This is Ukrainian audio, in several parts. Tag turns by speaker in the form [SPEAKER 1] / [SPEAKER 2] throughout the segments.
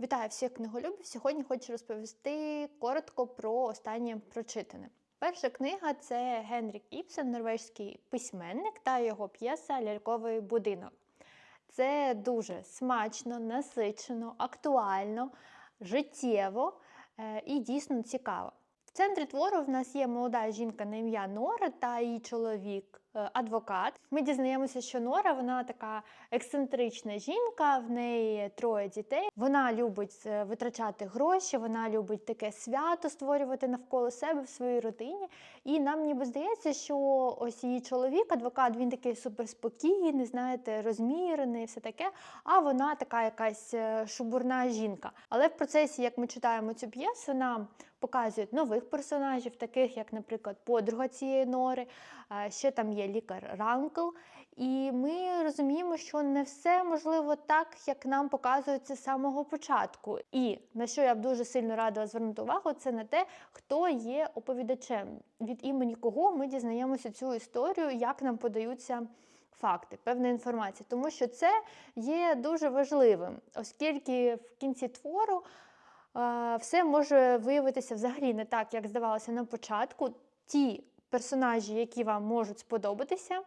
[SPEAKER 1] Вітаю всіх книголюбів! Сьогодні хочу розповісти коротко про останнє прочитане. Перша книга це Генрік Іпсен, норвезький письменник та його п'єса Ляльковий будинок. Це дуже смачно, насичено, актуально, життєво е, і дійсно цікаво. В центрі твору в нас є молода жінка на ім'я Нора та її чоловік е, адвокат. Ми дізнаємося, що Нора вона така ексцентрична жінка, в неї троє дітей. Вона любить е, витрачати гроші, вона любить таке свято створювати навколо себе в своїй родині. І нам ніби здається, що ось її чоловік, адвокат, він такий суперспокійний, знаєте, розмірений, все таке. А вона така якась е, шубурна жінка. Але в процесі, як ми читаємо цю п'єсу, нам показують нових персонажів, таких як, наприклад, подруга цієї нори. Ще там є лікар Ранкл. І ми розуміємо, що не все можливо так, як нам показується з самого початку. І на що я б дуже сильно радила звернути увагу, це на те, хто є оповідачем, від імені кого ми дізнаємося цю історію, як нам подаються факти, певна інформація. Тому що це є дуже важливим, оскільки в кінці твору все може виявитися взагалі не так, як здавалося на початку. Ті персонажі, які вам можуть сподобатися,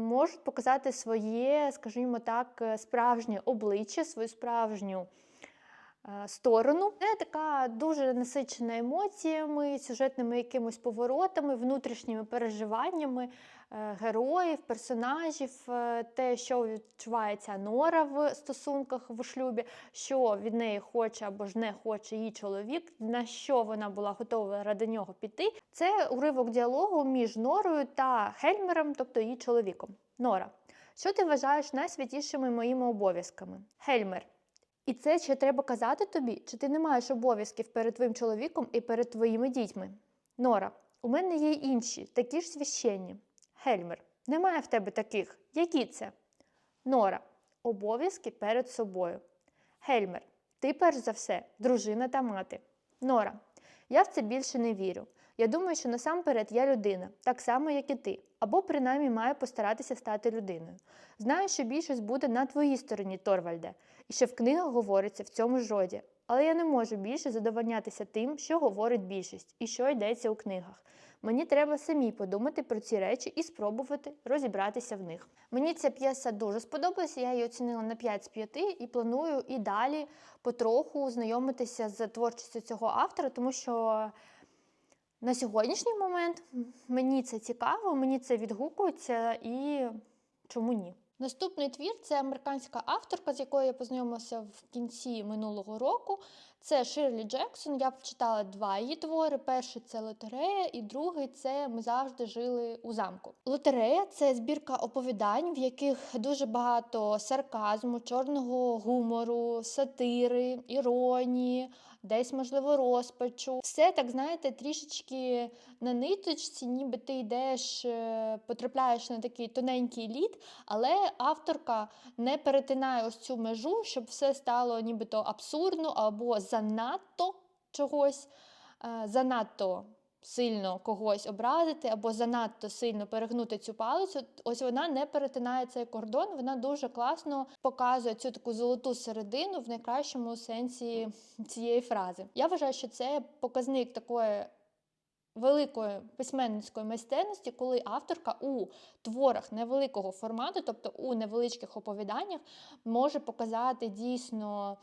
[SPEAKER 1] можуть показати своє, скажімо так, е, справжнє обличчя, свою справжню е, сторону. Це така дуже насичена емоціями, сюжетними якимось поворотами, внутрішніми переживаннями героїв, персонажів, е, те, що відчувається Нора в стосунках в шлюбі, що від неї хоче або ж не хоче її чоловік, на що вона була готова ради нього піти. Це уривок діалогу між Норою та Хельмером, тобто її чоловіком. Нора, що ти вважаєш найсвятішими моїми обов'язками? Хельмер. І це ще треба казати тобі, чи ти не маєш обов'язків перед твоїм чоловіком і перед твоїми дітьми? Нора, у мене є інші, такі ж священні. Хельмер, немає в тебе таких. Які це? Нора, обов'язки перед собою. Хельмер, ти перш за все, дружина та мати. Нора, я в це більше не вірю. Я думаю, що насамперед я людина, так само, як і ти, або принаймні маю постаратися стати людиною. Знаю, що більшість буде на твоїй стороні, Торвальде, і що в книгах говориться в цьому ж роді. Але я не можу більше задовольнятися тим, що говорить більшість і що йдеться у книгах. Мені треба самі подумати про ці речі і спробувати розібратися в них. Мені ця п'єса дуже сподобалася, я її оцінила на 5 з 5 і планую і далі потроху знайомитися з творчістю цього автора, тому що на сьогоднішній момент мені це цікаво, мені це відгукується і чому ні. Наступний твір це американська авторка, з якою я познайомилася в кінці минулого року. Це Ширлі Джексон. Я прочитала два її твори. Перший це лотерея, і другий це Ми завжди жили у замку. Лотерея це збірка оповідань, в яких дуже багато сарказму, чорного гумору, сатири, іронії, десь, можливо, розпачу. Все так, знаєте, трішечки на ниточці, ніби ти йдеш, е, потрапляєш на такий тоненький лід, але авторка не перетинає ось цю межу, щоб все стало нібито абсурдно або занадто чогось, е, занадто. Сильно когось образити або занадто сильно перегнути цю палицю. Ось вона не перетинає цей кордон. Вона дуже класно показує цю таку золоту середину в найкращому сенсі цієї фрази. Я вважаю, що це показник такої великої письменницької майстерності, коли авторка у творах невеликого формату, тобто у невеличких оповіданнях, може показати дійсно.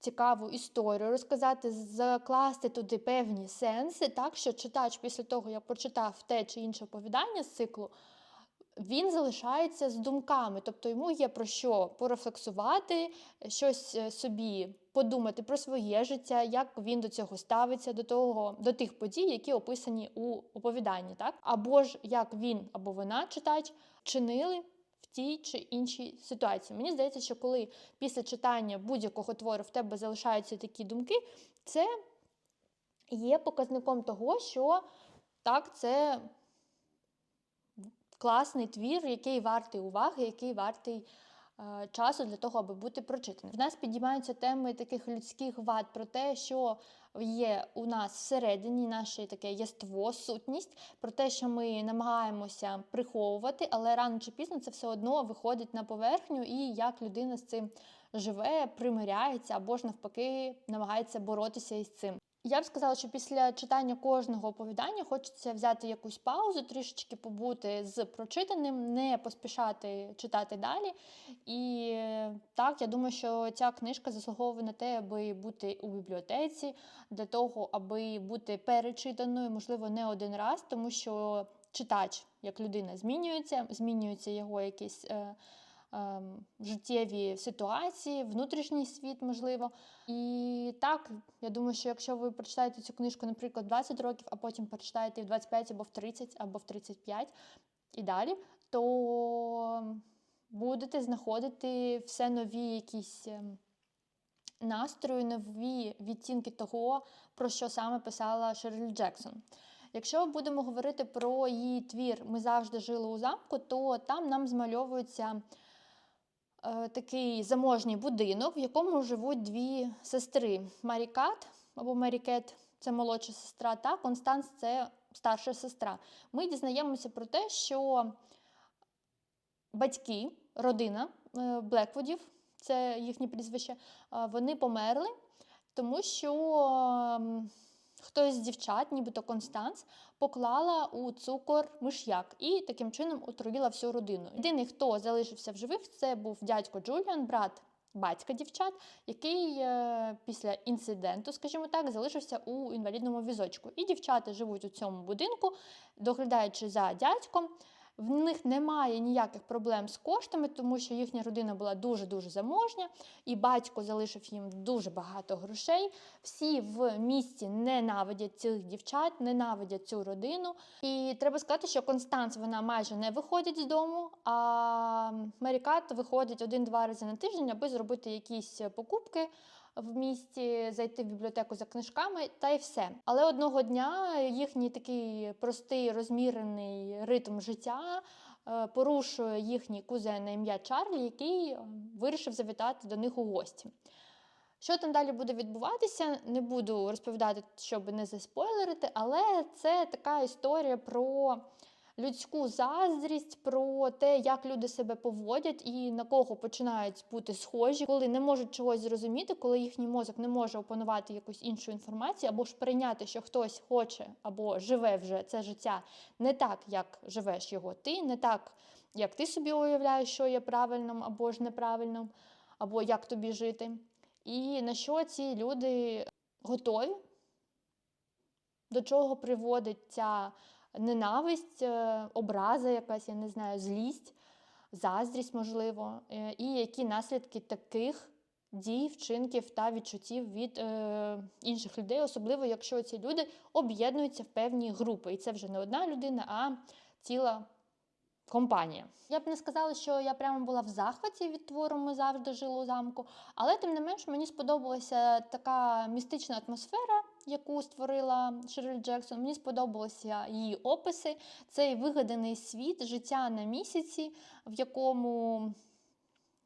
[SPEAKER 1] Цікаву історію, розказати, закласти туди певні сенси, так що читач після того, як прочитав те чи інше оповідання з циклу, він залишається з думками, тобто йому є про що порефлексувати, щось е, собі подумати про своє життя, як він до цього ставиться, до того, до тих подій, які описані у оповіданні, так? Або ж як він або вона читач чинили тій чи іншій ситуації. Мені здається, що коли після читання будь-якого твору в тебе залишаються такі думки, це є показником того, що так, це класний твір, який вартий уваги, який вартий часу для того, аби бути прочитаним. В нас підіймаються теми таких людських вад про те, що є у нас всередині наше таке єство, сутність, про те, що ми намагаємося приховувати, але рано чи пізно це все одно виходить на поверхню, і як людина з цим живе, примиряється або ж навпаки намагається боротися із цим. Я б сказала, що після читання кожного оповідання хочеться взяти якусь паузу, трішечки побути з прочитаним, не поспішати читати далі. І так, я думаю, що ця книжка заслуговує на те, аби бути у бібліотеці, для того, аби бути перечитаною, можливо, не один раз, тому що читач як людина змінюється, змінюються його якісь. Е, життєві ситуації, внутрішній світ, можливо. І так, я думаю, що якщо ви прочитаєте цю книжку, наприклад, 20 років, а потім прочитаєте в 25 або в 30, або в 35 і далі, то будете знаходити все нові якісь. ем, Настрої, нові відтінки того, про що саме писала Шерлі Джексон. Якщо будемо говорити про її твір Ми завжди жили у замку, то там нам змальовується е, такий заможній будинок, в якому живуть дві сестри: Марікат або Марікет це молодша сестра, та Констанс це старша сестра. Ми дізнаємося про те, що батьки, родина е, Блеквудів, це їхнє прізвище, е, вони померли, тому що. Хтось з дівчат, нібито Констанс, поклала у цукор миш'як і таким чином отруїла всю родину. Єдиний, хто залишився в живих, це був дядько Джуліан, брат батька дівчат, який е, після інциденту, скажімо так, залишився у інвалідному візочку. І дівчата живуть у цьому будинку, доглядаючи за дядьком. В них немає ніяких проблем з коштами, тому що їхня родина була дуже-дуже заможня, і батько залишив їм дуже багато грошей. Всі в місті ненавидять цих дівчат, ненавидять цю родину. І треба сказати, що Констанс вона майже не виходить з дому, а Марікат виходить один-два рази на тиждень, аби зробити якісь покупки. В місті зайти в бібліотеку за книжками та й все. Але одного дня їхній такий простий розмірений ритм життя е, порушує їхній кузен на ім'я Чарлі, який вирішив завітати до них у гості. Що там далі буде відбуватися, не буду розповідати, щоб не заспойлерити, але це така історія про людську заздрість, про те, як люди себе поводять і на кого починають бути схожі, коли не можуть чогось зрозуміти, коли їхній мозок не може опанувати якусь іншу інформацію, або ж прийняти, що хтось хоче або живе вже це життя не так, як живеш його ти, не так, як ти собі уявляєш, що є правильним або ж неправильним, або як тобі жити. І на що ці люди готові, до чого приводить ця ненависть, е, образа якась, я не знаю, злість, заздрість, можливо, е, і які наслідки таких дій, вчинків та відчуттів від е, інших людей, особливо якщо ці люди об'єднуються в певні групи. І це вже не одна людина, а ціла. Компанія. Я б не сказала, що я прямо була в захваті від твору Ми завжди жили у замку, але тим не менш мені сподобалася така містична атмосфера, яку створила Шерлі Джексон. Мені сподобалися її описи, цей вигаданий світ, життя на місяці, в якому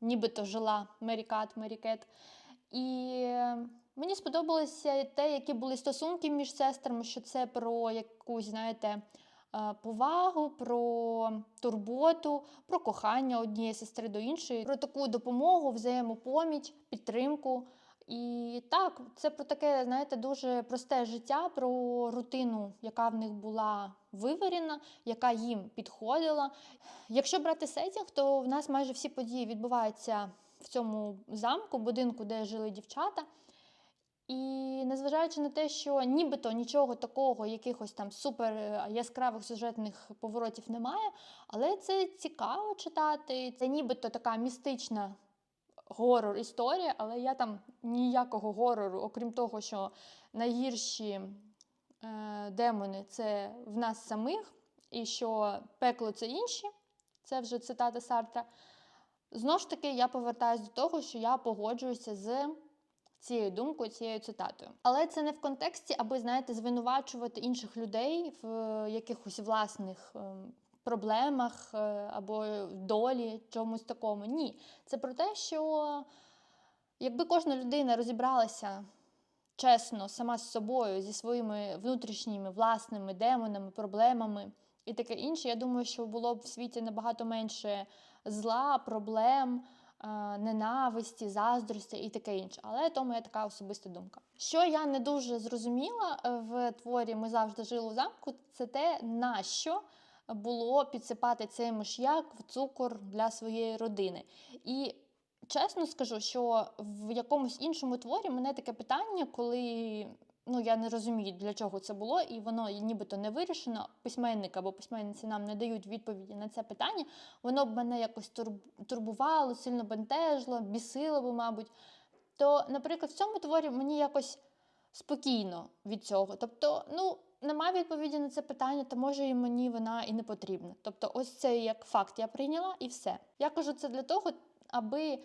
[SPEAKER 1] нібито жила Мерікат, Мерікет. І мені сподобалося те, які були стосунки між сестрами, що це про якусь, знаєте, е, повагу, про турботу, про кохання однієї сестри до іншої, про таку допомогу, взаємопоміч, підтримку. І так, це про таке, знаєте, дуже просте життя, про рутину, яка в них була виварена, яка їм підходила. Якщо брати сетінг, то в нас майже всі події відбуваються в цьому замку, будинку, де жили дівчата. І незважаючи на те, що нібито нічого такого, якихось там супер е, яскравих сюжетних поворотів немає, але це цікаво читати. Це нібито така містична горор історія, але я там ніякого горору, окрім того, що найгірші е, демони це в нас самих, і що пекло це інші, це вже цитата Сартра. Знову ж таки, я повертаюся до того, що я погоджуюся з цією думкою, цією цитатою. Але це не в контексті, аби, знаєте, звинувачувати інших людей в е, якихось власних ем, проблемах е, або долі, чомусь такому. Ні. Це про те, що якби кожна людина розібралася чесно сама з собою, зі своїми внутрішніми власними демонами, проблемами і таке інше, я думаю, що було б в світі набагато менше зла, проблем. ненависті, заздрості і таке інше. Але то моя така особиста думка. Що я не дуже зрозуміла е, в творі Ми завжди жили у замку, це те, на що було підсипати цей миш'як в цукор для своєї родини. І чесно скажу, що в якомусь іншому творі мене таке питання, коли ну я не розумію, для чого це було, і воно нібито не вирішено. Письменник або письменниці нам не дають відповіді на це питання. Воно б мене якось турбувало, сильно бентежило, бісило б, мабуть. То, наприклад, в цьому творі мені якось спокійно від цього. Тобто, ну. Немає відповіді на це питання, то може і мені вона і не потрібна. Тобто, ось це як факт я прийняла і все. Я кажу це для того, аби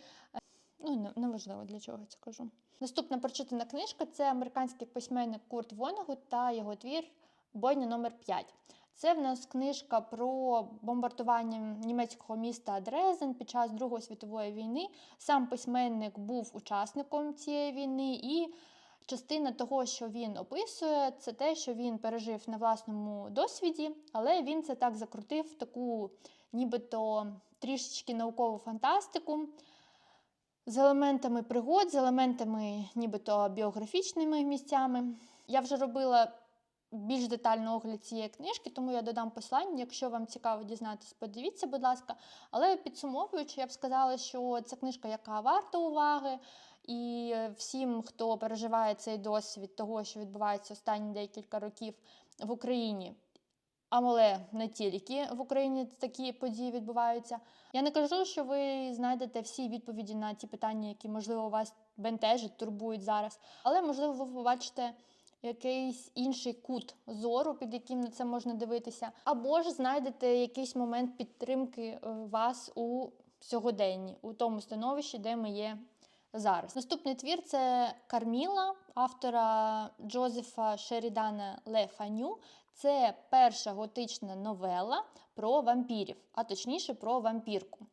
[SPEAKER 1] ну неважливо для чого я це кажу. Наступна прочитана книжка це американський письменник Курт Вонегут та його твір Бойня номер 5 Це в нас книжка про бомбардування німецького міста Дрезен під час Другої світової війни. Сам письменник був учасником цієї війни, і частина того, що він описує, це те, що він пережив на власному досвіді, але він це так закрутив таку, нібито трішечки наукову фантастику з елементами пригод, з елементами нібито біографічними місцями. Я вже робила більш детально огляд цієї книжки, тому я додам посилання. Якщо вам цікаво дізнатись, подивіться, будь ласка. Але підсумовуючи, я б сказала, що це книжка, яка варта уваги. І всім, хто переживає цей досвід того, що відбувається останні декілька років в Україні, але не тільки в Україні такі події відбуваються. Я не кажу, що ви знайдете всі відповіді на ті питання, які, можливо, вас бентежать, турбують зараз. Але, можливо, ви побачите якийсь інший кут зору, під яким на це можна дивитися, або ж знайдете якийсь момент підтримки е, вас у сьогоденні, у тому становищі, де ми є. Зараз наступний твір це Карміла автора Джозефа Шерідана Лефаню. Це перша готична новела про вампірів, а точніше про вампірку.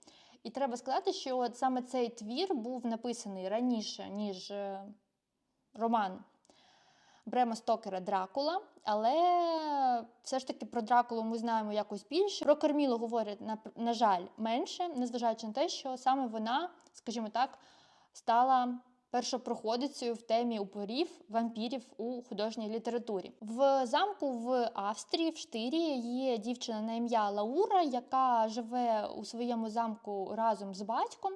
[SPEAKER 1] І треба сказати, що саме цей твір був написаний раніше, ніж е, роман Брема Стокера Дракула. Але все ж таки про Дракулу ми знаємо якось більше. Про Кармілу говорять, на, на жаль, менше, незважаючи на те, що саме вона, скажімо так, стала першопроходицею в темі упорів вампірів у художній літературі. В замку в Австрії, в Штирі, є дівчина на ім'я Лаура, яка живе у своєму замку разом з батьком.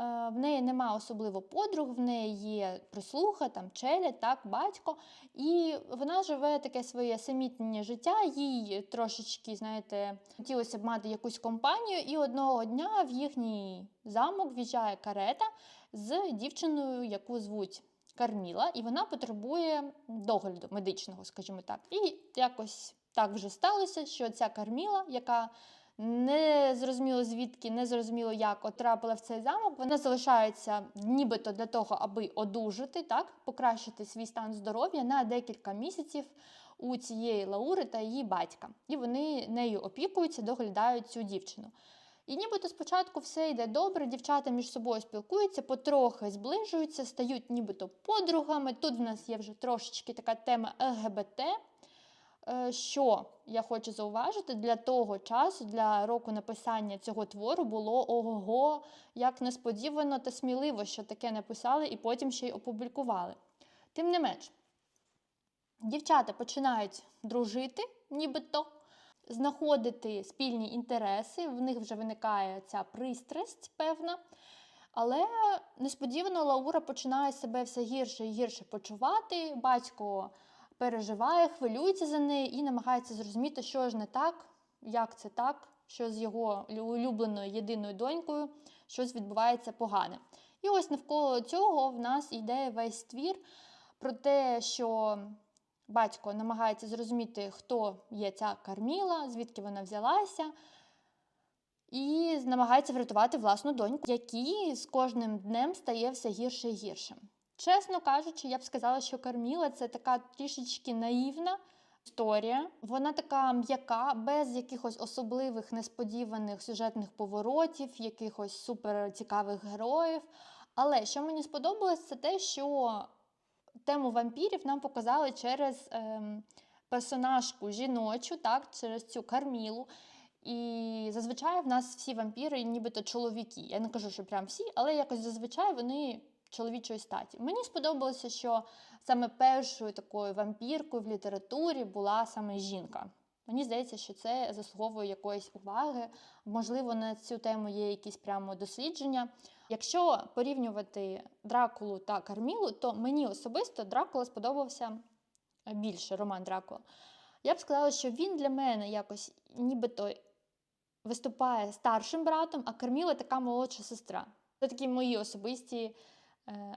[SPEAKER 1] Е, в неї нема особливо подруг, в неї є прислуга, там челядь, так, батько. І вона живе таке своє самітнє життя, їй трошечки, знаєте, хотілося б мати якусь компанію, і одного дня в їхній замок в'їжджає карета з дівчиною, яку звуть Карміла, і вона потребує догляду медичного, скажімо так. І якось так вже сталося, що ця Карміла, яка не зрозуміло звідки, не зрозуміло як отрапила в цей замок. Вона залишається нібито для того, аби одужати, так, покращити свій стан здоров'я на декілька місяців у цієї Лаури та її батька. І вони нею опікуються, доглядають цю дівчину. І нібито спочатку все йде добре, дівчата між собою спілкуються, потрохи зближуються, стають нібито подругами. Тут в нас є вже трошечки така тема ЛГБТ. Е, що я хочу зауважити, для того часу, для року написання цього твору було ого, як несподівано та сміливо, що таке написали і потім ще й опублікували. Тим не менш, дівчата починають дружити, нібито, знаходити спільні інтереси, в них вже виникає ця пристрасть певна. Але несподівано Лаура починає себе все гірше і гірше почувати. Батько переживає, хвилюється за неї і намагається зрозуміти, що ж не так, як це так, що з його улюбленою єдиною донькою щось відбувається погане. І ось навколо цього в нас йде весь твір про те, що батько намагається зрозуміти, хто є ця Карміла, звідки вона взялася. І намагається врятувати власну доньку, якій з кожним днем стає все гірше і гірше. Чесно кажучи, я б сказала, що Карміла це така трішечки наївна історія. Вона така м'яка, без якихось особливих несподіваних сюжетних поворотів, якихось суперцікавих героїв. Але що мені сподобалось, це те, що тему вампірів нам показали через ем, персонажку жіночу, так, через цю Кармілу. І зазвичай в нас всі вампіри, нібито чоловіки. Я не кажу, що прям всі, але якось зазвичай вони чоловічої статі. Мені сподобалося, що саме першою такою вампіркою в літературі була саме жінка. Мені здається, що це заслуговує якоїсь уваги. Можливо, на цю тему є якісь прямо дослідження. Якщо порівнювати Дракулу та Кармілу, то мені особисто Дракула сподобався більше роман Дракула. Я б сказала, що він для мене якось нібито виступає старшим братом, а Карміла така молодша сестра. Це такі мої особисті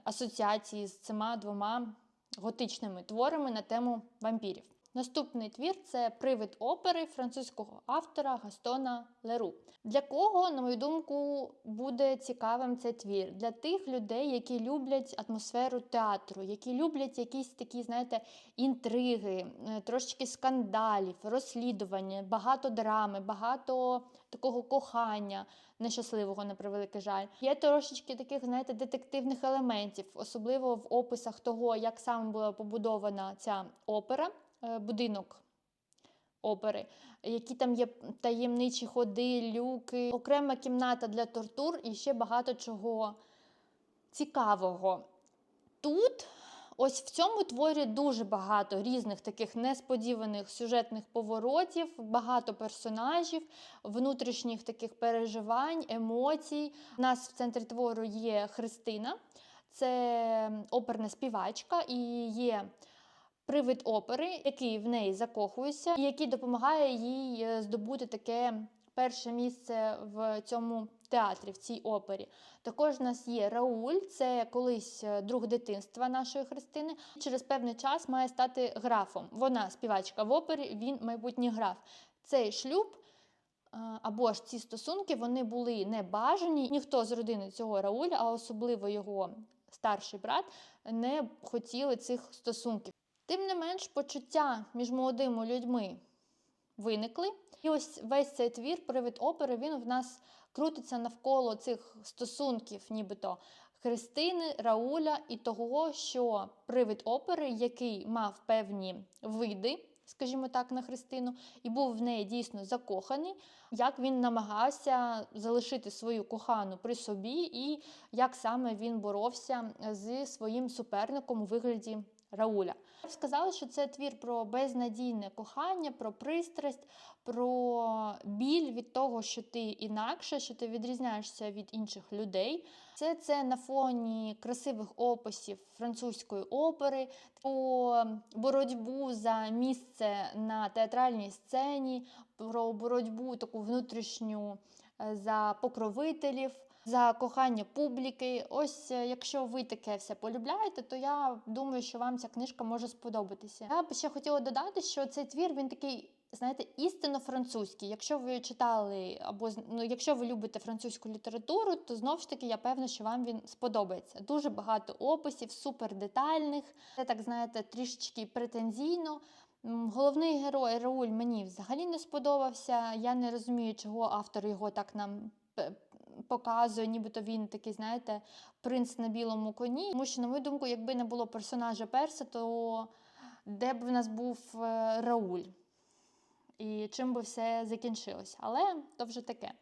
[SPEAKER 1] асоціації з цими двома готичними творами на тему вампірів. Наступний твір це привид опери французького автора Гастона Леру. Для кого, на мою думку, буде цікавим цей твір? Для тих людей, які люблять атмосферу театру, які люблять якісь такі, знаєте, інтриги, е, трошечки скандалів, розслідування, багато драми, багато такого кохання нещасливого, на превеликий жаль. Є трошечки таких, знаєте, детективних елементів, особливо в описах того, як саме була побудована ця опера, будинок опери, які там є таємничі ходи, люки, окрема кімната для тортур і ще багато чого цікавого. Тут, ось в цьому творі дуже багато різних таких несподіваних сюжетних поворотів, багато персонажів, внутрішніх таких переживань, емоцій. У нас в центрі твору є Христина, це оперна співачка, і є привид опери, який в неї закохується, і який допомагає їй е, здобути таке перше місце в цьому театрі, в цій опері. Також у нас є Рауль, це колись е, друг дитинства нашої Христини. Через певний час має стати графом. Вона співачка в опері, він майбутній граф. Цей шлюб. е, Або ж ці стосунки вони були не бажані. Ніхто з родини цього Рауля, а особливо його старший брат, не хотіли цих стосунків. Тим не менш, почуття між молодими людьми виникли. І ось весь цей твір, привид опери, він в нас крутиться навколо цих стосунків, нібито Христини, Рауля і того, що привид опери, який мав певні види, скажімо так, на Христину, і був в неї дійсно закоханий, як він намагався залишити свою кохану при собі, і як саме він боровся зі своїм суперником у вигляді Рауля. Я сказала, що це твір про безнадійне кохання, про пристрасть, про біль від того, що ти інакше, що ти відрізняєшся від інших людей. Все це на фоні красивих описів французької опери, про боротьбу за місце на театральній сцені, про боротьбу таку внутрішню е, за покровителів. За кохання публіки. Ось е, якщо ви таке все полюбляєте, то я думаю, що вам ця книжка може сподобатися. Я б ще хотіла додати, що цей твір він такий, знаєте, істинно французький. Якщо ви читали або ну, якщо ви любите французьку літературу, то знову ж таки я певна, що вам він сподобається. Дуже багато описів, супер детальних. Це так знаєте, трішечки претензійно. Головний герой Рауль мені взагалі не сподобався. Я не розумію, чого автор його так нам показує, нібито він такий, знаєте, принц на білому коні. Тому що, на мою думку, якби не було персонажа Перса, то де б в нас був е, Рауль? І чим би все закінчилось. Але то вже таке.